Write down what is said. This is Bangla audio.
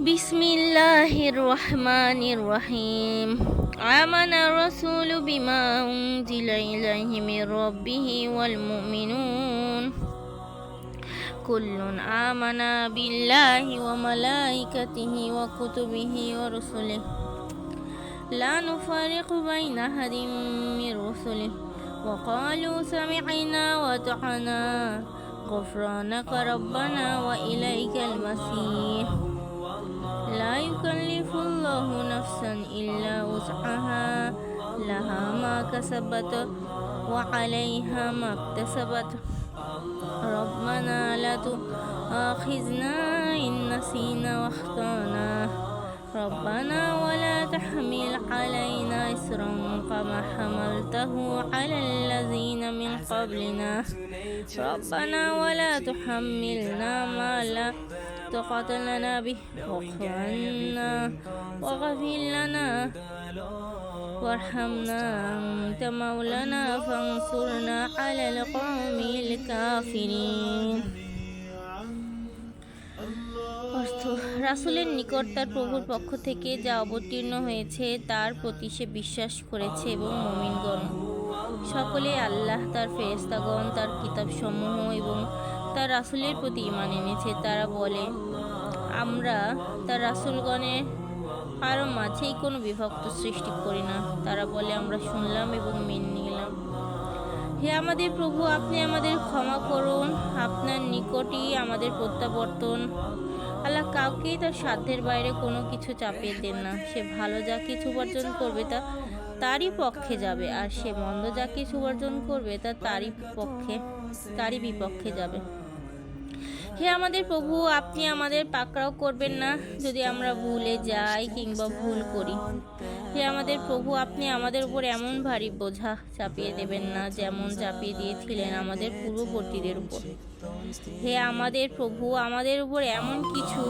بسم الله الرحمن الرحيم آمن الرسول بما أنزل إليه من ربه والمؤمنون كل آمن بالله وملائكته وكتبه ورسله لا نفرق بين أحد من رسله وقالوا سمعنا وأطعنا غفرانك ربنا وإليك يكلف الله نفسا إلا وسعها لها ما كسبت وعليها ما اكتسبت. ربنا لا تؤاخذنا إن نسينا واخطأنا. ربنا ولا تحمل علينا إسرا كما حملته على الذين من قبلنا. ربنا ولا تحملنا ما لا طاقة لنا به واعف عنا واغفر لنا وارحمنا أنت مولانا فانصرنا على القوم الكافرين অর্থ রাসূলের নিকট তার প্রভুর পক্ষ থেকে যা অবতীর্ণ হয়েছে তার প্রতি সে বিশ্বাস করেছে এবং মুমিনগণ সকলে আল্লাহ তার ফেরেস্তাগণ তার কিতাবসমূহ এবং তার রাসুলের প্রতি ইমান এনেছে। তারা বলে, আমরা তার রাসুলগণের আরও মাঝেই কোনো বিভক্ত সৃষ্টি করি না। তারা বলে, আমরা শুনলাম এবং মেনে নিলাম। হে আমাদের প্রভু, আপনি আমাদের ক্ষমা করুন। আপনার নিকটই আমাদের প্রত্যাবর্তন। আল্লাহ কাউকেই তার সাধ্যের বাইরে কোনো কিছু চাপিয়ে দেন না। সে ভালো যা কিছু উপার্জন করবে তা তারই পক্ষে যাবে, আর সে মন্দ যা কিছু উপার্জন করবে তা তারই পক্ষে, তারই বিপক্ষে যাবে। হে আমাদের প্রভু, আপনি আমাদের পাকড়াও করবেন না যদি আমরা ভুলে যাই কিংবা ভুল করি। হে আমাদের প্রভু, আপনি আমাদের উপর এমন ভারী বোঝা চাপিয়ে দেবেন না যেমন চাপিয়ে দিয়েছিলেন আমাদের পূর্ববর্তীদের উপর। হে আমাদের প্রভু, আমাদের উপর এমন কিছু